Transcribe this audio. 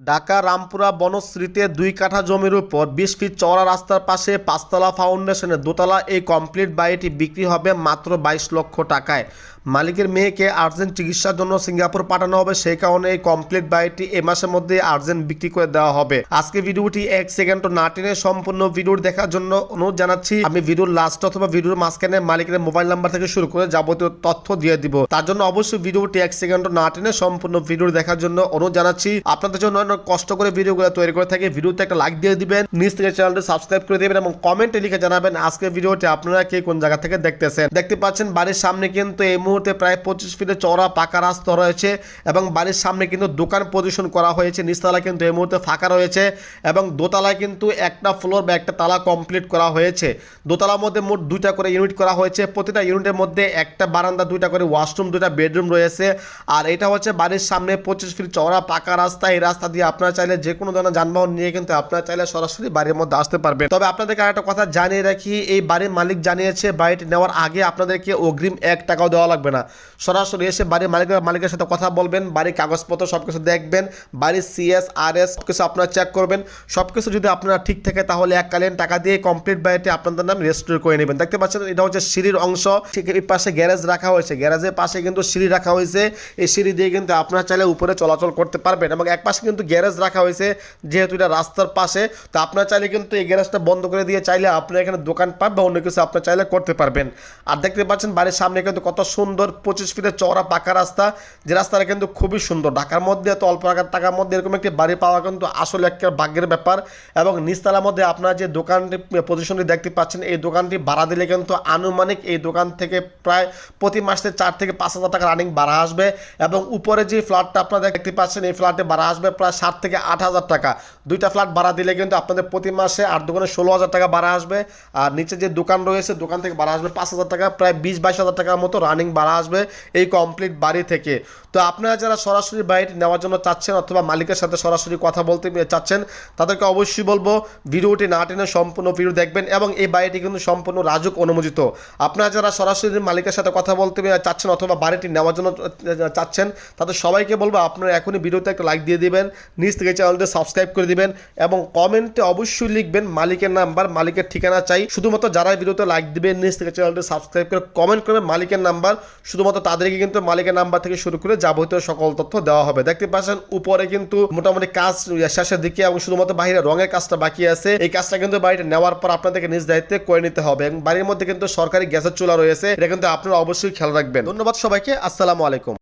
ঢাকা, রামপুরা বনশ্রীতে দুই কাঠা জমির উপর বিশ ফিট চওড়া রাস্তার পাশে পাঁচতলা ফাউন্ডেশনের দোতলা এই কমপ্লিট বাড়িটি বিক্রি হবে মাত্র বাইশ লক্ষ টাকায়। মালিকের মেয়েকে আর্জেন্ট চিকিৎসার জন্য সিঙ্গাপুর পাঠানো হবে, সেই কারণে এই কমপ্লিট বাড়িটি এ মাসের মধ্যে আর্জেন্ট বিক্রি করে দেওয়া হবে। আজকে ভিডিওটি এক সেকেন্ড না টেনে সম্পূর্ণ ভিডিও দেখার জন্য অনুরোধ জানাচ্ছি, আমি ভিডিওর লাস্ট অথবা ভিডিওর মাঝখানে মালিকের মোবাইল নাম্বার থেকে শুরু করে যাবতীয় তথ্য দিয়ে দিব। তার জন্য অবশ্যই ভিডিওটি এক সেকেন্ড না টেনে সম্পূর্ণ ভিডিও দেখার জন্য অনুরোধ জানাচ্ছি। আপনাদের জন্য অনেক কষ্ট করে ভিডিওগুলো তৈরি করে থাকি, ভিডিওতে একটা লাইক দিয়ে দিবেন, নিজ থেকে চ্যানেলটি সাবস্ক্রাইব করে দেবেন এবং কমেন্টে লিখে জানাবেন আজকে ভিডিওটি আপনারা কে কোন জায়গা থেকে দেখতেছেন। দেখতে পাচ্ছেন বাড়ির সামনে কিন্তু এই মুহূর্তে প্রায় পঁচিশ ফিটে চওড়া পাকা রাস্তা রয়েছে এবং বাড়ির সামনে কিন্তু দোকান পজিশন করা হয়েছে, নিচতলা কিন্তু এই মুহূর্তে ফাঁকা রয়েছে এবং দোতলায় কিন্তু একটা ফ্লোর বা একটা তালা কমপ্লিট করা হয়েছে। দোতলার মধ্যে মোট দুইটা করে ইউনিট করা হয়েছে, প্রতিটা ইউনিটের মধ্যে একটা বারান্দা, দুইটা করে ওয়াশরুম দুইটা বেডরুম রয়েছে। আর এটা হচ্ছে বাড়ির সামনে পঁচিশ ফিট চওড়া পাকা রাস্তা। এই রাস্তা দিয়ে আপনারা চাইলে যে কোনো ধরনের যানবাহন নিয়ে কিন্তু আপনারা চাইলে সরাসরি বাড়ির মধ্যে আসতে পারবেন। তবে আপনাদেরকে আরেকটা কথা জানিয়ে রাখি, এই বাড়ির মালিক জানিয়েছে, বাড়িটি নেওয়ার আগে আপনাদেরকে অগ্রিম এক টাকাও দেওয়া লাগবে। না। সরাসরি এসে বাড়ির মালিকের মালিকের সাথে কথা বলবেন, বাড়ির কাগজপত্র সব কিছু দেখবেন, বাড়ির সিএস আর এস কিছু আপনারা চেক করবেন। সব কিছু যদি আপনারা ঠিক থাকে তাহলে এককালীন টাকা দিয়ে কমপ্লিট বাড়িটি আপনাদের নাম রেজিস্টার করে নেবেন। দেখতে পাচ্ছেন, এটা হচ্ছে সিঁড়ির অংশ। ঠিক এই পাশে গ্যারেজ রাখা হয়েছে। গ্যারেজের পাশে কিন্তু সিঁড়ি রাখা হয়েছে। এই সিঁড়ি দিয়ে কিন্তু আপনারা চাইলে উপরে চলাচল করতে পারবেন এবং এক পাশে কিন্তু গ্যারেজ রাখা হয়েছে, যেহেতু এটা রাস্তার পাশে। তো আপনারা চাইলে কিন্তু এই গ্যারেজটা বন্ধ করে দিয়ে চাইলে আপনারা এখানে দোকান পাবেন বা অন্য কিছু আপনারা চাইলে করতে পারবেন। আর দেখতে পাচ্ছেন, বাড়ির সামনে কিন্তু কত সুন্দর পঁচিশ ফিটের চওড়া পাকা রাস্তা। যে রাস্তাটা কিন্তু খুবই সুন্দর। ঢাকার মধ্যে এত অল্প টাকার মধ্যে এরকম একটি বাড়ি পাওয়া কিন্তু আসলে একটা ভাগ্যের ব্যাপার। এবং নিচতলার মধ্যে আপনারা যে দোকানটি পজিশনটি দেখতে পাচ্ছেন, এই দোকানটি ভাড়া দিলে কিন্তু আনুমানিক এই দোকান থেকে প্রায় প্রতি মাসে চার থেকে পাঁচ হাজার টাকা রানিং ভাড়া আসবে। এবং উপরে যে ফ্ল্যাটটা আপনারা দেখতে পাচ্ছেন, এই ফ্ল্যাটে ভাড়া আসবে প্রায় সাত থেকে আট হাজার টাকা। দুইটা ফ্ল্যাট ভাড়া দিলে কিন্তু আপনাদের প্রতি মাসে আর দোকানে ষোলো হাজার টাকা ভাড়া আসবে। আর নিচে যে দোকান রয়েছে, দোকান থেকে ভাড়া আসবে পাঁচ হাজার টাকা, প্রায় বিশ বাইশ হাজার টাকার মতো রানিং ভাড়া আসবে এই কমপ্লিট বাড়ি থেকে। তো আপনারা যারা সরাসরি বাড়িটি নেওয়ার জন্য চাচ্ছেন অথবা মালিকের সাথে সরাসরি কথা বলতে চাচ্ছেন, তাদেরকে অবশ্যই বলব, ভিডিওটি না টেনে সম্পূর্ণ ভিডিও দেখবেন এবং এই বাড়িটি কিন্তু সম্পূর্ণ রাজুক অনুমোদিত। আপনারা যারা সরাসরি মালিকের সাথে কথা বলতে চাচ্ছেন অথবা বাড়িটি নেওয়ার জন্য চাচ্ছেন, তাদের সবাইকে বলব আপনারা এখনই ভিডিওতে একটা লাইক দিয়ে দিবেন নিজ থেকে চ্যানেলটি সাবস্ক্রাইব করে দিবেন এবং কমেন্টে অবশ্যই লিখবেন মালিকের নাম্বার, মালিকের ঠিকানা চাই। শুধুমাত্র যারা ভিডিওতে লাইক দিবেন নিজ থেকে চ্যানেলটি সাবস্ক্রাইব করে কমেন্ট করবেন, মালিকের নাম্বার শুধুমাত্র তাদেরকে কিন্তু মালিকের নাম্বার থেকে শুরু করে যাবতীয় সকল তথ্য দেওয়া হবে। দেখতে পাচ্ছেন, উপরে কিন্তু মোটামুটি কাজ শেষের দিকে এবং শুধুমাত্র বাহিরে রঙের কাজটা বাকি আছে। এই কাজটা কিন্তু বাড়িটা নেওয়ার পর আপনাদেরকে নিজ দায়িত্বে করে নিতে হবে এবং বাড়ির মধ্যে কিন্তু সরকারি গ্যাসের চুলা রয়েছে। এটা কিন্তু আপনারা অবশ্যই খেয়াল রাখবেন। ধন্যবাদ সবাইকে, আসসালামু আলাইকুম।